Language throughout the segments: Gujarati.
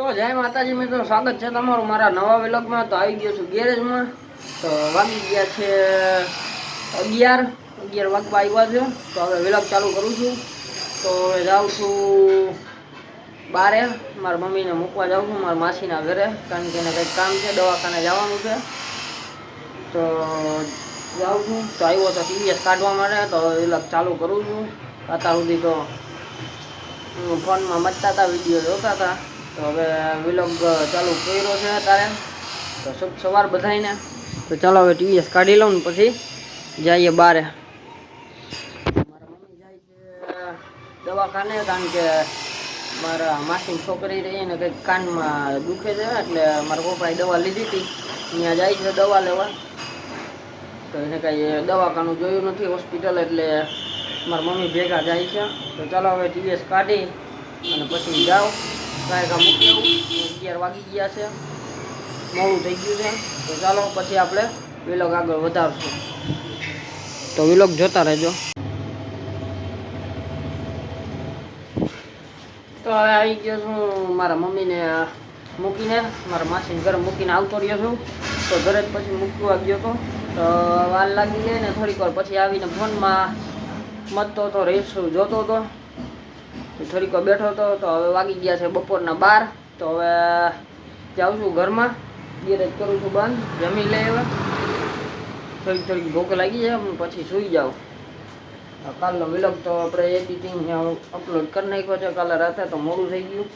જય માતાજી મિત્રો, સ્વાગત છે તમારું મારા નવા વ્લોગમાં. તો આવી ગયો છું ગેરેજમાં. તો વાગી ગયા છે અગિયાર. અગિયાર વાગવા આવ્યા છે. તો હવે વ્લોગ ચાલુ કરું છું. તો હવે જાઉં છું બારે. મારા મમ્મીને મૂકવા જાઉં છું, મારા માસીના ઘરે, કારણ કે એને કંઈક કામ છે, દવાખાને જવાનું છે. તો જાઉં છું. તો આવ્યો તો ટીવીએસ કાઢવા માટે. તો વિલોગ ચાલુ કરું છું. અત્યાર સુધી તો ફોનમાં મચતા હતા, વીડિયો જોતા હતા. તો હવે વિલોગ ચાલુ કર્યો છે તારે. તો શુભ સવાર બધાયને. તો ચાલો હવે ટીવીએસ કાઢી લઉં ને પછી જઈએ બારે. મારા મમ્મી જાય છે દવાખાને કારણ કે મારા માસીની છોકરી રહી ને કંઈક કાનમાં દુખે છે એટલે મારા પપ્પાએ દવા લીધી હતી. ત્યાં જાય છે દવા લેવા. તો એને કાંઈ દવાખાનું જોયું નથી, હોસ્પિટલ એટલે મારા મમ્મી ભેગા જાય છે. તો ચાલો હવે ટીવીએસ કાઢી અને પછી જાઓ. આવું. અગિયાર વાગી ગયા છે. મોડું થઈ ગયું છે. તો ચાલો પછી આપણે વિલોગ આગળ વધારશું. તો વિલોગ જોતા રહેજો. તો હવે આવી ગયો છું મારા મમ્મીને મૂકીને, મારા માસીને ઘરે મૂકીને આવતો રહ્યો છું. તો ઘરે જ પછી મૂકવા ગયો હતો તો વાર લાગી ગઈ ને થોડીક વાર પછી આવીને ફોનમાં મતતો હતો રીલ્સ જોતો હતો. થોડીક બેઠો હતો, તો હવે વાગી ગયા છે બપોરના બાર. તો હવે જાઉં છું ઘરમાં. ગેરેજ કરું છું બંધ. જમી લે હવે થોડીક થોડીક ભૂખ લાગી છે પછી સૂઈ જાઉં. કાલનો વિલોગ તો આપણે એડિટિંગ અપલોડ કરી નાખ્યો છે. કાલે રાતે તો મોડું થઈ ગયું.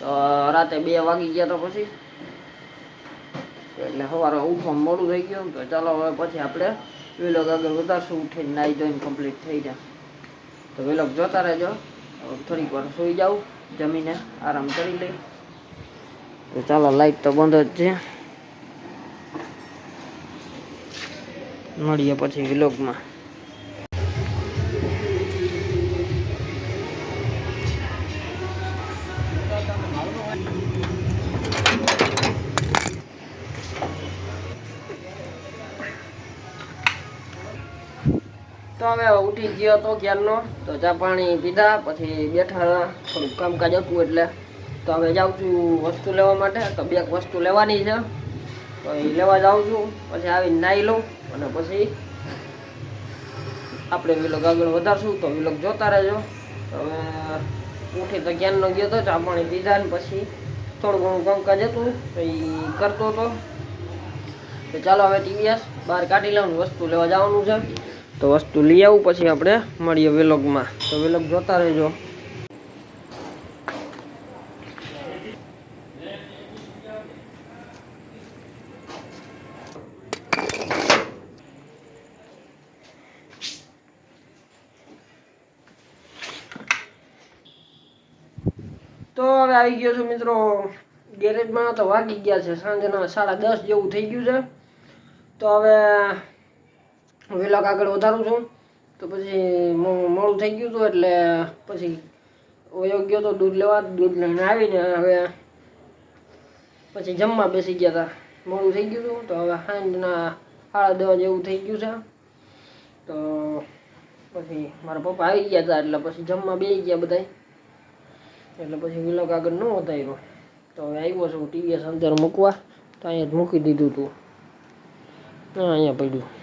તો રાતે બે વાગી ગયા તો પછી. એટલે સવારે ઉઠવા મોડું થઈ ગયું. તો ચાલો હવે પછી આપણે વિલોગ આગળ વધારશું. ઉઠીને નાહી ધોઈને કમ્પ્લીટ થઈ જાય. તો વિલોગ જોતા રહેજો. થોડીક વાર સૂઈ જાઉં, જમીને આરામ કરી લઈ. ચાલો લાઈટ તો બંધ જ છે. મળીએ પછી વિલોગમાં તો હવે ઉઠી ગયો તો ક્યારનો તો ચા પાણી પીધા, પછી બેઠા થોડુંક કામકાજ હતું એટલે. તો હવે જાઉં છું વસ્તુ લેવા માટે. તો બે વસ્તુ લેવાની છે. તો એ લેવા જાઉં છું. પછી આવીને નાહી લઉં અને પછી આપણે વિલોગ આગળ વધારશું. તો વિલોગ જોતા રહેજો. હવે ઉઠી તો ક્યારનો ગયો તો ચા પાણી પીધા ને પછી થોડું ઘણું કામકાજ હતું તો એ કરતો હતો. તો ચાલો હવે ટીવીએસ બહાર કાઢી લઉં વસ્તુ લેવા જવાનું છે. તો વસ્તુ લઈ આવું પછી આપણે મળીએ વેલોગમાં. તો વિલોગ જોતા રહેજો. તો હવે આવી ગયો છું મિત્રો ગેરેજમાં, તો વાગી ગયા છે સાંજના સાડા દસ જેવું થઈ ગયું છે. તો હવે વિલોગ આગળ વધારું છું. તો પછી મોડું થઈ ગયું હતું એટલે પછી વયો તો દૂધ લેવા, દૂધ લઈને આવીને હવે પછી જમવા બેસી ગયા હતા મોડું થઈ ગયું હતું તો હવે સાંજના સાડા દસ જેવું થઈ ગયું છે. તો પછી મારા પપ્પા આવી ગયા હતા એટલે પછી જમવા બેસી ગયા બધાય. એટલે પછી વિલોક આગળ ન વધાર્યો. તો હવે આવ્યો છું ટીવીએસ અંદર મૂકવા. તો અહીંયા જ મૂકી દીધું હતું હા, અહીંયા પડ્યું.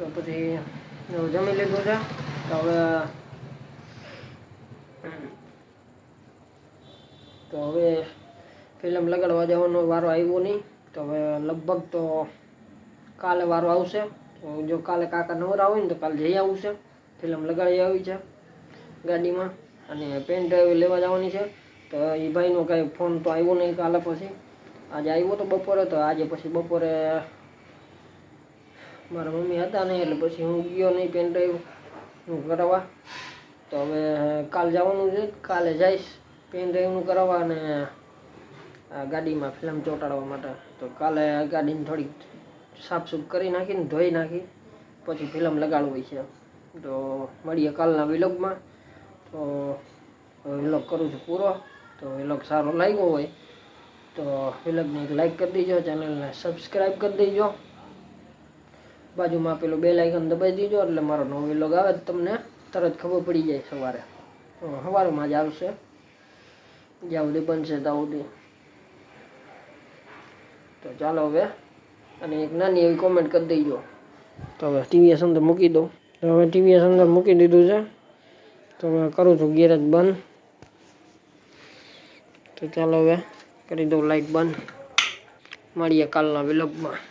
તો પછી જમી લીધું છે, તો હવે તો હવે ફિલ્મ લગાડવા જવાનો વારો આવ્યો નહીં, તો હવે લગભગ તો કાલે વારો આવશે. તો જો કાલે કાકા નવરા હોય ને તો કાલે જઈ આવું છે. ફિલ્મ લગાડી આવી છે ગાડીમાં અને પેન ડ્રાઈવ લેવા જવાની છે. તો એ ભાઈનો કાંઈ ફોન તો આવ્યો નહીં કાલે પછી. આજે આવ્યો તો બપોરે, તો આજે પછી બપોરે મારા મમ્મી હતા નહીં એટલે પછી હું ગયો નહીં પેન ડ્રાઈવ હું કરાવવા. તો હવે કાલ જવાનું છે, કાલે જઈશ પેન ડ્રાઈવનું કરાવવા અને ગાડીમાં ફિલ્મ ચોંટાડવા માટે. તો કાલે ગાડીને થોડીક સાફસૂફ કરી નાખીને ધોઈ નાખી, પછી ફિલ્મ લગાડવી છે. તો મળીએ કાલના વિલોગમાં. તો વિલોગ કરું છું પૂરો. તો વિલોગ સારો લાગ્યો હોય તો વિલોગને એક લાઈક કરી દેજો, ચેનલને સબસ્ક્રાઈબ કરી દેજો. બાજુમાં પેલું બે લાઇકન દબાઈ દીજો એટલે મારો નવો વિલોગ આવે તમને તરત ખબર પડી જાય સવારે. સવારમાં જ આવશે. જ્યાં સુધી બનશે ત્યાં સુધી. તો ચાલો હવે, અને એક નાની એવી કોમેન્ટ કરી દેજો. તો હવે ટીવીએસ અંદર મૂકી દઉં. તો હવે ટીવીએસ અંદર મૂકી દીધું છે. તો હવે કરું છું ગેરેજ બંધ. તો ચાલો હવે કરી દઉં લાઈટ બંધ. મળીએ કાલના વિલોગમાં